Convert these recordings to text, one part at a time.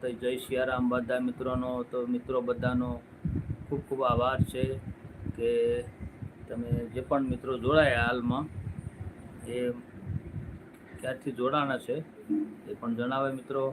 જય સિયારામ બધા મિત્રોનો. તો મિત્રો બધાનો ખૂબ ખૂબ આભાર છે કે તમે જે પણ મિત્રો જોડાયા હાલમાં, એ ક્યારથી જોડાણા છે એ પણ જણાવે મિત્રો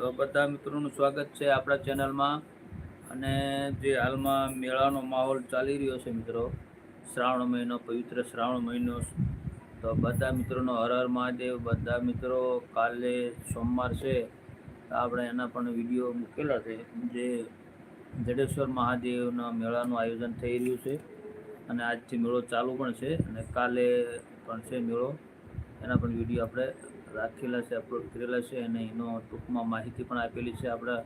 તો બધા મિત્રોનું સ્વાગત છે આપણા ચેનલમાં. અને જે હાલમાં મેળાનો માહોલ ચાલી રહ્યો છે મિત્રો, શ્રાવણ મહિનો, પવિત્ર શ્રાવણ મહિનો. તો બધા મિત્રોનો હર હર મહાદેવ, બધા મિત્રો કાલે સોમવાર છે. તો આપણે એના પણ વીડિયો મૂકેલા છે, જે જડેશ્વર મહાદેવના મેળાનું આયોજન થઈ રહ્યું છે. અને આજથી મેળો ચાલુ પણ છે અને કાલે પણ છે મેળો. એના પણ વીડિયો આપણે રાખેલા છે અપલોડ કરેલા છે અને એનો ટૂંકમાં માહિતી પણ આપેલી છે. આપણા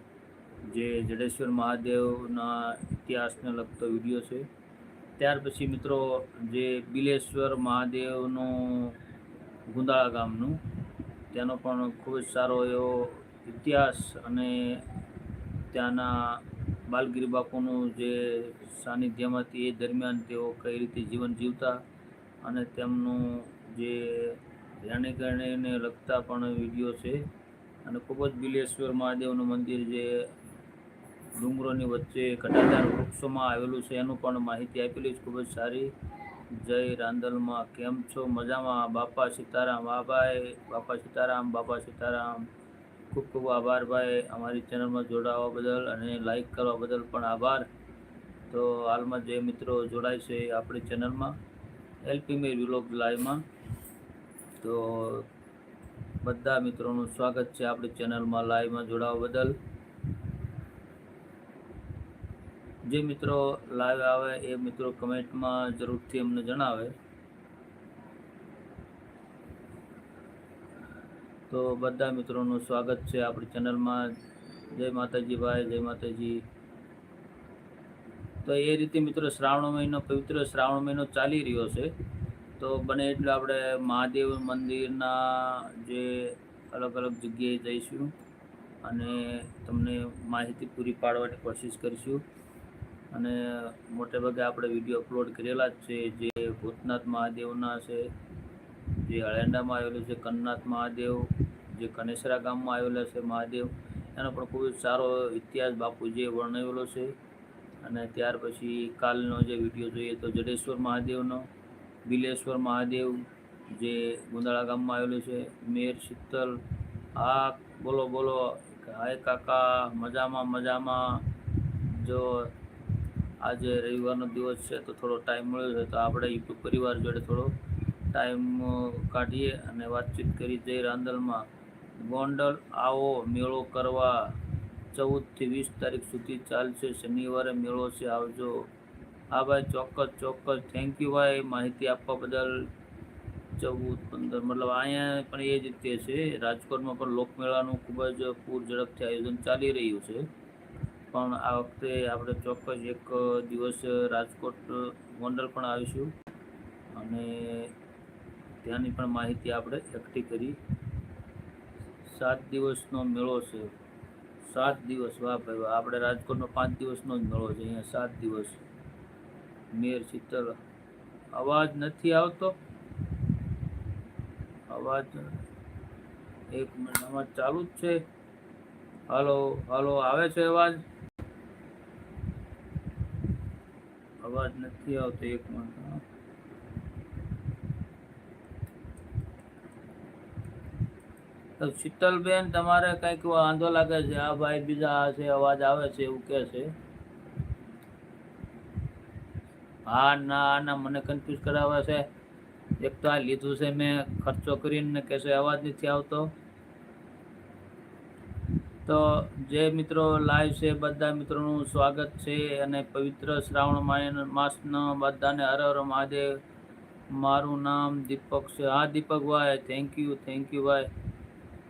જે જડેશ્વર મહાદેવના ઇતિહાસને લગતો વીડિયો છે. ત્યાર પછી મિત્રો, જે બિલેશ્વર મહાદેવનું ગુંદાળા ગામનું, તેનો પણ ખૂબ જ સારો એવો ઇતિહાસ અને ત્યાંના બાલગીરી બાપુનું જે સાનિધ્યમાંથી એ દરમિયાન તેઓ કઈ રીતે જીવન જીવતા અને તેમનું જે રહેણી એને લગતા પણ વીડિયો છે. અને ખૂબ જ બિલેશ્વર મહાદેવનું મંદિર જે ડુંગરોની વચ્ચે ઘટાદાર વૃક્ષોમાં આવેલું છે, એનું પણ માહિતી આપેલી છે. ખૂબ જ સારી. જય રાંદલમાં. કેમ છો? મજામાં? બાપા સીતારામ. આ ભાઈ. બાપા સીતારામ બાપા સીતારામ. ખૂબ ખૂબ આભાર ભાઈ. અમારી ચેનલમાં જોડાવા બદલ અને લાઈક કરવા બદલ પણ આભાર. તો હાલમાં જે મિત્રો જોડાય છે આપણી ચેનલમાં, એલપી મેર વિલોગ લાઈવમાં તો બધા મિત્રોનું સ્વાગત છે આપણી ચેનલમાં લાઈવમાં જોડાવા બદલ. જે મિત્રો લાઈવ આવે એ મિત્રો કમેન્ટમાં જરૂરથી અમને જણાવે. તો બધા મિત્રોનું સ્વાગત છે આપણી ચેનલમાં. જય માતાજી ભાઈ, જય માતાજી. તો એ રીતે મિત્રો શ્રાવણ મહિનો, પવિત્ર શ્રાવણ મહિનો ચાલી રહ્યો છે. તો બને એટલે આપણે મહાદેવ મંદિરના જે અલગ અલગ જગ્યાએ જઈશું અને તમને માહિતી પૂરી પાડવાની કોશિશ કરીશું. અને મોટેભાગે આપણે વીડિયો અપલોડ કરેલા જ છે, જે ભૂતનાથ મહાદેવના છે, જે અળેન્ડામાં આવેલું છે, કન્નાથ મહાદેવ, જે કનેસરા ગામમાં આવેલા છે મહાદેવ, એનો પણ ખૂબ જ સારો ઇતિહાસ બાપુજીએ વર્ણવેલો છે. અને ત્યાર પછી કાલનો જે વીડિયો જોઈએ તો જડેશ્વર મહાદેવનો બિલેશ્વર મહાદેવ જે ગુંદાળા ગામમાં આવેલું છે, મેર, શીતલ હા બોલો બોલો હાય કાકા, મજામાં મજામાં. જો આજે રવિવારનો દિવસ છે તો થોડો ટાઈમ મળ્યો છે, તો આપણે યુટ્યુબ પરિવાર જોડે થોડો ટાઈમ કાઢીએ અને વાતચીત કરી જઈ રાંદલમાં. ગોંડલ આવો મેળો કરવા ચૌદથી વીસ તારીખ સુધી ચાલશે. શનિવારે મેળો છે, આવજો. હા ભાઈ, ચોક્કસ ચોક્કસ. થેન્ક યુ ભાઈ. માહિતી આપવા બદલ ચૌદ, પંદર, મતલબ અહીંયા પણ એ જ રીતે છે. રાજકોટમાં પણ લોકમેળાનું ખૂબ જ પૂર ઝડપથી આયોજન ચાલી રહ્યું છે. પણ આ વખતે આપણે ચોક્કસ એક દિવસ રાજકોટ ગોંડલ પણ આવીશું. અને ત્યાંની પણ માહિતી આપણે એકઠી કરી. સાત દિવસનો મેળો છે. સાત દિવસ. વાહ ભાઈ આપણે રાજકોટનો પાંચ દિવસનો જ મેળો છે. અહીંયા સાત દિવસ. મેર શીતળ. અવાજ નથી આવતો? અવાજ એક મિનિટ અવાજ ચાલુ જ છે. હલો હલો, આવે છે અવાજ? અવાજ નથી આવતો એક મિનિટ શીતલબેન, તમારે કંઈક વાંધો લાગે છે? આ ભાઈ બીજા આ છે, અવાજ આવે છે, એવું કે છે. હા, ના ના, મને કન્ફ્યુઝ કરાવે છે. એક તો આ લીધું છે મેં, ખર્ચો કરીને કે છે અવાજ નથી આવતો. તો જે મિત્રો લાઈવ છે, બધા મિત્રોનું સ્વાગત છે અને પવિત્ર શ્રાવણ માસનો બધાને હર હર મહાદેવ. મારું નામ દીપક છે. હા દીપકભાઈ થેન્ક યુ થેન્ક યુ ભાઈ.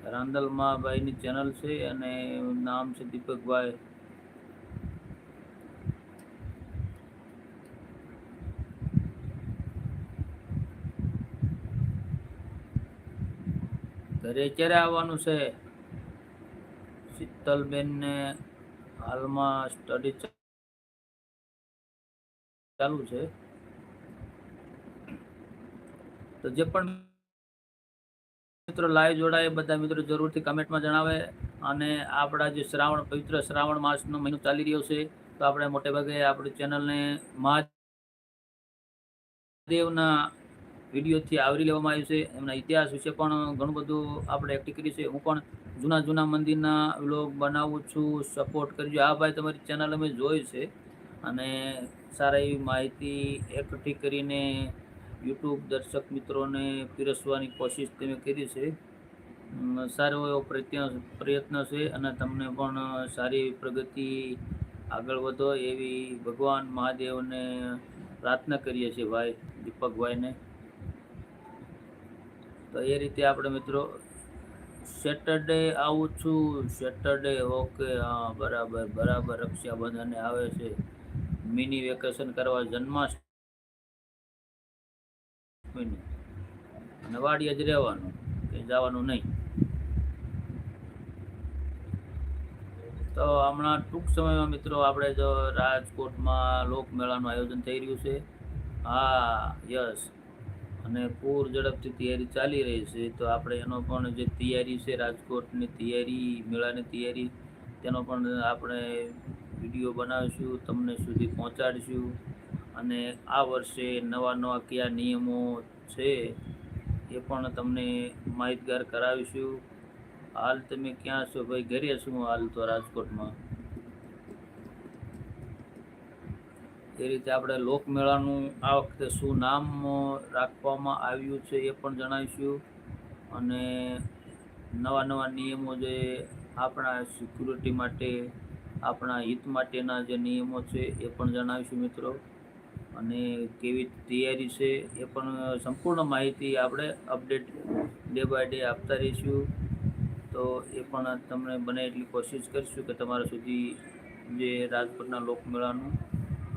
રાંદલમાં ભાઈની ચેનલ છે અને નામ છે દીપકભાઈ ઘરે ક્યારે આવવાનું છે? શીતલબેનને હાલમાં સ્ટડી ચાલુ છે. તો જે પણ મિત્રો લાઈવ જોડાય બધા મિત્રો જરૂરથી કમેન્ટમાં જણાવે અને આપણા જે શ્રાવણ, પવિત્ર શ્રાવણ માસનો મહિનો ચાલી રહ્યો છે, તો આપણે મોટે ભાગે આપણી ચેનલને મહાદેવના વિડીયોથી આવરી લેવામાં આવ્યું છે. એમના ઇતિહાસ વિશે પણ ઘણું બધું આપણે એકઠી કરી છે. હું પણ જૂના જૂના મંદિરના વ્લોગ બનાવું છું. સપોર્ટ કરજો. આ ભાઈ, તમારી ચેનલ અમે જોઈ છે અને સારા એવી માહિતી એકઠી કરીને યુટ્યુબ દર્શક મિત્રોને પીરસવાની કોશિશ તમે કરી છે. સારો એવો પ્રયત્ન પ્રયત્ન છે અને તમને પણ સારી એવી પ્રગતિ આગળ વધો એવી ભગવાન મહાદેવને પ્રાર્થના કરીએ છીએ ભાઈ, દીપકભાઈને. તો એ રીતે આપણે મિત્રો સેટરડે આવું છું. સેટરડે ઓકે હા, બરાબર બરાબર. રક્ષાબંધને આવે છે. મિની વેકેશન કરવા જન્માષ્ટમી અને વાડીએ જ રહેવાનું, કે જવાનું નહીં. તો હમણાં ટૂંક સમયમાં મિત્રો આપણે જો રાજકોટમાં લોકમેળાનું આયોજન થઈ રહ્યું છે. હા, યસ. અને પૂર ઝડપથી તૈયારી ચાલી રહી છે, તો આપણે એનો પણ જે તૈયારી છે, રાજકોટની તૈયારી, મેળાની તૈયારી, તેનો પણ આપણે વીડિયો બનાવીશું, તમને સુધી પહોંચાડીશું. અને આ વર્ષે નવા નવા કયા નિયમો છે, એ પણ તમને માહિતગાર કરાવીશું. હાલ તમે ક્યાં છો? ભાઈ, ઘરે છું હાલ તો રાજકોટમાં? એ રીતે આપણે લોકમેળાનું આ વખતે શું નામ રાખવામાં આવ્યું છે એ પણ જણાવીશું. અને નવા નવા નિયમો જે આપણા સિક્યુરિટી માટે, આપણા હિત માટેના જે નિયમો છે એ પણ જણાવીશું મિત્રો. અને કેવી તૈયારી છે એ પણ સંપૂર્ણ માહિતી આપણે અપડેટ ડે બાય ડે આપતા રહીશું. તો એ પણ તમને બને એટલી કોશિશ કરીશું કે તમારા સુધી જે રાજકોટના લોકમેળાનું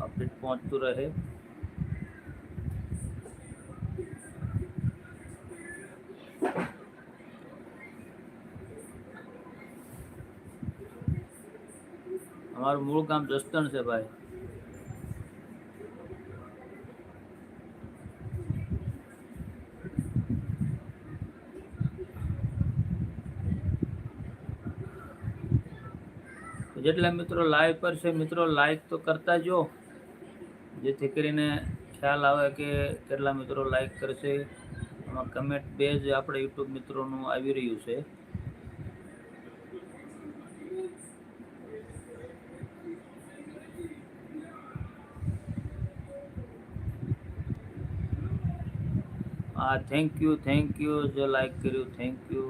અપડેટ પહોંચતું રહે અમારું મૂળ ગામ જસદણ છે ભાઈ જેટલા મિત્રો લાઈવ પર છે મિત્રો લાઈક તો કરતા જો જેથી કરીને ખ્યાલ આવે કે કેટલા મિત્રો લાઈક કરશે. એમાં કમેન્ટ બે જ આપણે યુટ્યુબ મિત્રોનું આવી રહ્યું છે. હા થેન્ક યુ થેન્ક યુ જે લાઈક કર્યું થેન્ક યુ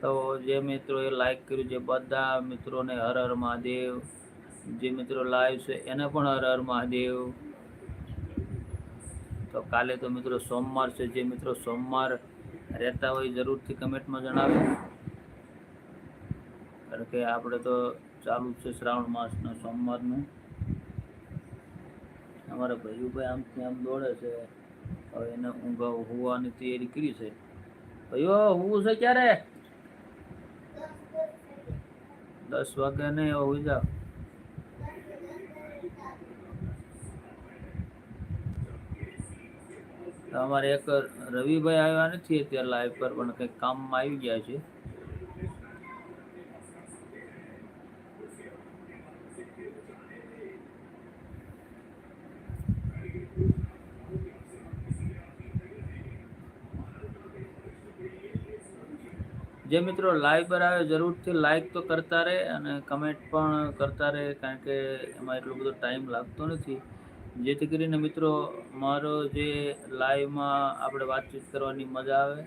તો જે મિત્રોએ લાઈક કર્યું છે બધા મિત્રોને હર હર મહાદેવ. જે મિત્રો લાઈવ છે, એને પણ હર હર મહાદેવ. તો કાલે તો મિત્રો સોમવાર છે, જે મિત્રો સોમવાર રહેતા હોય જરૂરથી કમેન્ટમાં જણાવે. કારણ કે આપણે તો ચાલુ છે શ્રાવણ માસના, સોમવારનું. અમારા ભાઈઓભાઈ આમથી આમ દોડે છે. હવે એને ઊંઘ હોવાની તૈયારી કરી છે. ભાઈઓ હું છે ક્યારે? દસ વાગે નહીં, હવે હોઈ જાઓ. અમારે એક રવિભાઈ આવ્યા નથી અત્યારે લાઈવ પર, પણ કંઈક કામમાં આવી ગયા છે. જે મિત્રો લાઈવ પર આવે જરૂરથી લાઈક તો કરતા રહે અને કમેન્ટ પણ કરતા રહે, કારણ કે એમાં એટલો બધો ટાઈમ લાગતો નથી. જેથી કરીને મિત્રો, મારો જે લાઈવમાં આપણે વાતચીત કરવાની મજા આવે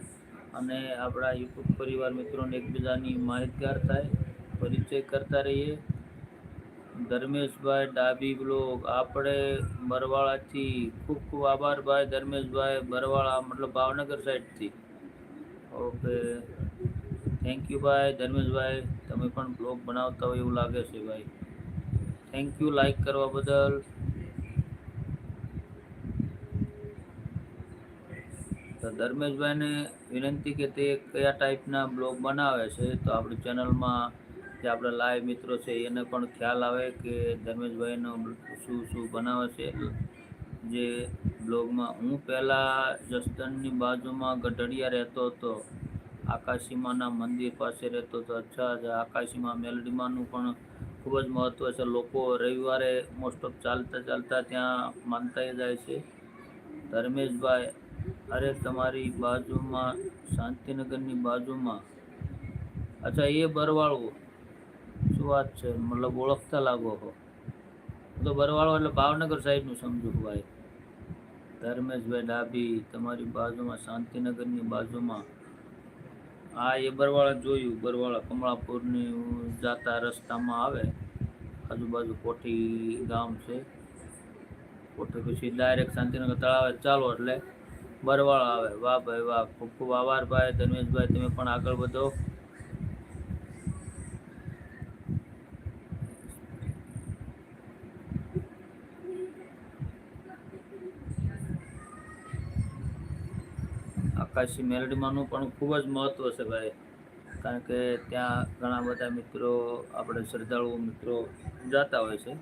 અને આપણા યુટ્યુબ પરિવાર મિત્રોને એકબીજાની માહિતગાર થાય, પરિચય કરતા રહીએ. ધર્મેશભાઈ ડાબી બ્લોગ આપણે બરવાળાથી ખૂબ ખૂબ આભાર ભાઈ ધર્મેશભાઈ બરવાળા, મતલબ ભાવનગર સાઈડથી. ઓકે. થેન્ક યુ ભાઈ ધર્મેશભાઈ. તમે પણ બ્લોગ બનાવતા હોય એવું લાગે છે ભાઈ. થેન્ક યુ લાઈક કરવા બદલ તો ધર્મેશભાઈને વિનંતી કે તે કયા ટાઈપના બ્લોગ બનાવે છે, તો આપણી ચેનલમાં જે આપણા લાઈવ મિત્રો છે, એને પણ ખ્યાલ આવે કે ધર્મેશભાઈનો શું શું બનાવે છે. જે બ્લોગમાં હું પહેલાં જસદણની બાજુમાં ગઢડિયા રહેતો હતો આકાશીમાના મંદિર પાસે રહેતો હતો. અચ્છા આકાશીમાં મેલડીમાનું પણ ખૂબ જ મહત્ત્વ છે. લોકો રવિવારે મોસ્ટ ઓફ ચાલતા ચાલતા ત્યાં માનતા જાય છે. ધર્મેશભાઈ અરે તમારી બાજુમાં, શાંતિનગરની બાજુમાં. અચ્છા, એ બરવાળું શું વાત છે? મતલબ ઓળખતા લાગો હો. તો બરવાળો એટલે ભાવનગર સાઈડનું સમજુ ભાઈ. ધર્મેશભાઈ ડાબી તમારી બાજુમાં, શાંતિનગરની બાજુમાં. હા એ બરવાળા જોયું, બરવાળા કમળાપુરની જાતા રસ્તામાં આવે. આજુબાજુ કોઠી ગામ છે. કોઠી પછી ડાયરેક્ટ શાંતિનગર તળાવે ચાલો એટલે. બરવાળા આવે. વાહ ભાઈ વાહ. ખૂબ ખૂબ આભાર ભાઈ. ધર્મેશભાઈ, તમે પણ આગળ વધો. આકાશી મેલડીમાંનું પણ ખૂબ જ મહત્ત્વ છે ભાઈ. કારણ કે ત્યાં ઘણા બધા મિત્રો, આપણે શ્રદ્ધાળુઓ મિત્રો જતા હોય છે.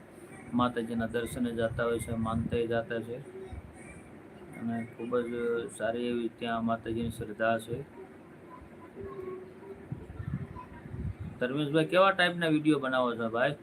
માતાજીના દર્શને જતા હોય છે, માનતાએ જતા છે. અને ખૂબ જ સારી એવી ત્યાં માતાજીની શ્રદ્ધા છે. ધર્મેશભાઈ, કેવા ટાઈપના વીડિયો બનાવો છો ભાઈ?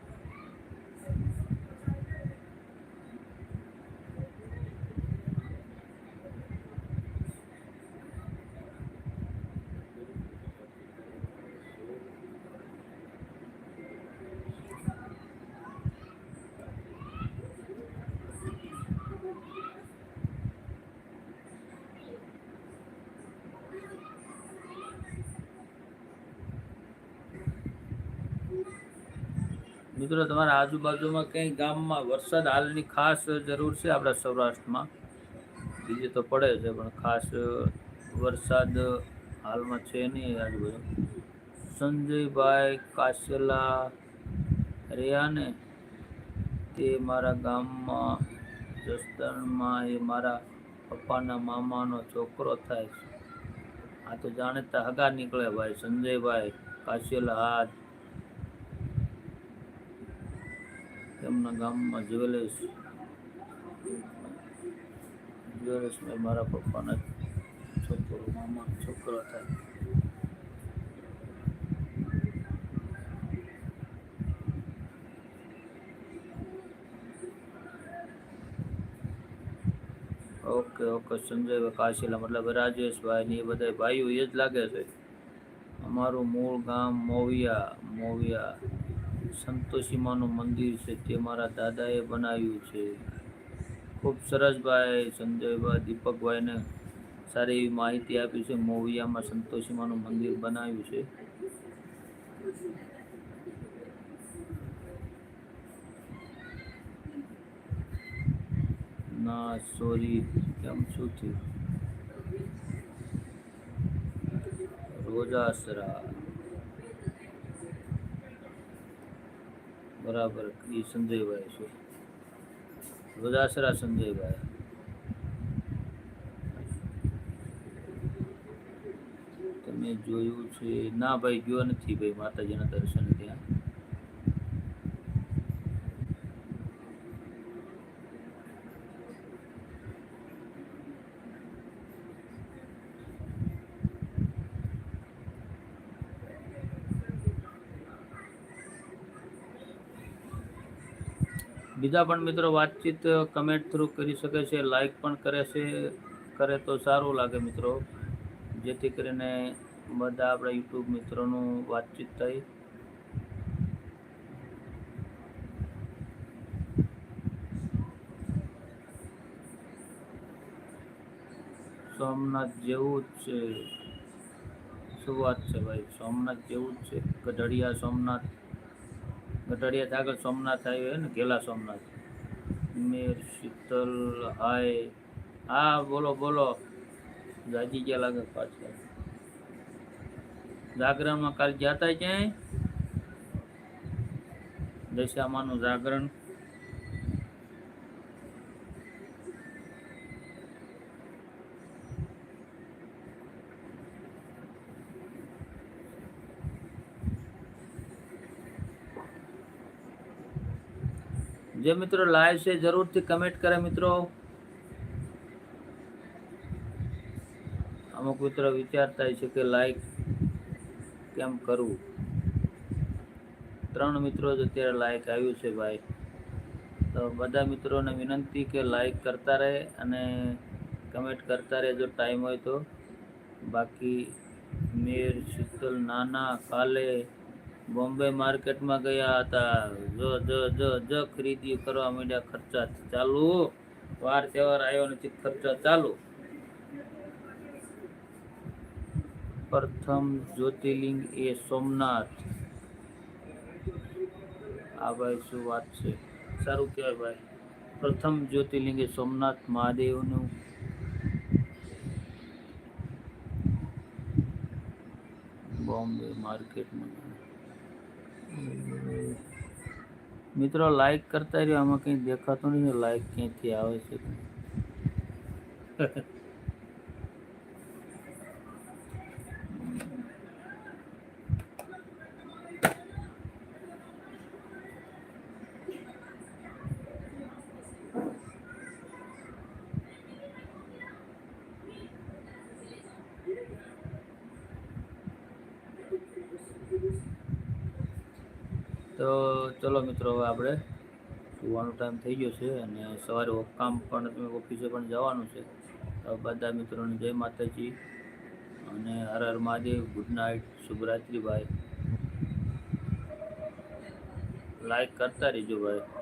મિત્રો, તમારા આજુબાજુમાં કંઈ ગામમાં વરસાદ હાલની ખાસ જરૂર છે આપણા સૌરાષ્ટ્રમાં? બીજે તો પડે છે, પણ ખાસ વરસાદ હાલમાં છે નહીં આજુબાજુ. સંજયભાઈ કાસેલા રહ્યા ને, તે મારા ગામમાં, જસદણમાં એ મારા પપ્પાના મામાનો છોકરો થાય છે. આ તો જાણીતા હગા નીકળે ભાઈ, સંજયભાઈ કાશેલા હાથ તેમના ગામમાં જ્વેલર્સ. જ્વેલર્સમાં મારા પપ્પાના છોકરો, મામા છોકરો થાય. ઓકે ઓકે, સંજયભાઈ કાશીલા, મતલબ રાજેશભાઈ ને એ બધા ભાઈઓ એ જ લાગે છે. અમારું મૂળ ગામ મોવિયા મોવિયા. સંતોષીમાનું મંદિર છે તે મારા દાદાએ બનાવ્યું છે. ખૂબ સરસ ભાઈ, સંજયભાઈ, દીપકભાઈને સારી એવી માહિતી આપી છે. મોવિયામાં સંતોષીમાનું મંદિર બનાવ્યું છે. ના સોરી કેમ શું થયું રોજાસરા બરાબર, એ સંજયભાઈ છે. વદાસરા સંજયભાઈ. તમે જોયું છે, ના ભાઈ ગયો નથી ભાઈ માતાજીના દર્શન ત્યાં. બીજા પણ મિત્રો વાતચીત કમેન્ટ થ્રુ કરી શકે છે લાઈક પણ કરે છે, કરે તો સારું લાગે મિત્રો. જેથી કરીને બધા આપણા યુટ્યુબ મિત્રોનું વાતચીત થઈ સોમનાથ જેવું જ છે. શું વાત છે ભાઈ? સોમનાથ જેવું જ છે. ગઢડિયા સોમનાથ. ગઢડિયાથી આગળ સોમનાથ આવ્યું ને ગેલા સોમનાથ. મેર, શીતલ, હાય. હા, બોલો બોલો. જાજી ગયા લાગે પાછળ જાગરણમાં કાલ જતા ક્યાંય? દશામાનું જાગરણ. જે મિત્રો લાઈવ છે, જરૂરથી કમેન્ટ કરે મિત્રો. અમુક મિત્રો વિચારતા છે કે લાઈક કેમ કરવું ત્રણ મિત્રો જ અત્યારે લાઈક આવ્યું છે ભાઈ. તો બધા મિત્રોને વિનંતી કે લાઈક કરતા રહે અને કમેન્ટ કરતા રહે જો ટાઈમ હોય તો. બાકી મેર, શીતલ, નાના, કાલે બોમ્બે માર્કેટમાં ગયા હતા. જો જો જો જો ખરીદી કરવા માંડ્યા ખર્ચા ચાલુ. વાર તહેવાર આવ્યો નથી, ખર્ચા ચાલુ. પ્રથમ જ્યોતિર્લિંગ એ સોમનાથ. આ ભાઈ શું વાત છે? સારું કહેવાય ભાઈ. પ્રથમ જ્યોતિર્લિંગ એ સોમનાથ મહાદેવનું. બોમ્બે માર્કેટમાં. મિત્રો લાઈક કરતા રહ્યો. આમાં કંઈ દેખાતું નથી લાઈક ક્યાંથી આવે છે તો ચલો મિત્રો, હવે આપણે સુવાનો ટાઈમ થઈ ગયો છે અને સવારે કામ પણ, તમે ઓફિસે પણ જવાનું છે. બધા મિત્રોને જય માતાજી અને હર હર મહાદેવ ગુડ નાઇટ શુભરાત્રી ભાઈ. લાઈક કરતા રહેજો ભાઈ.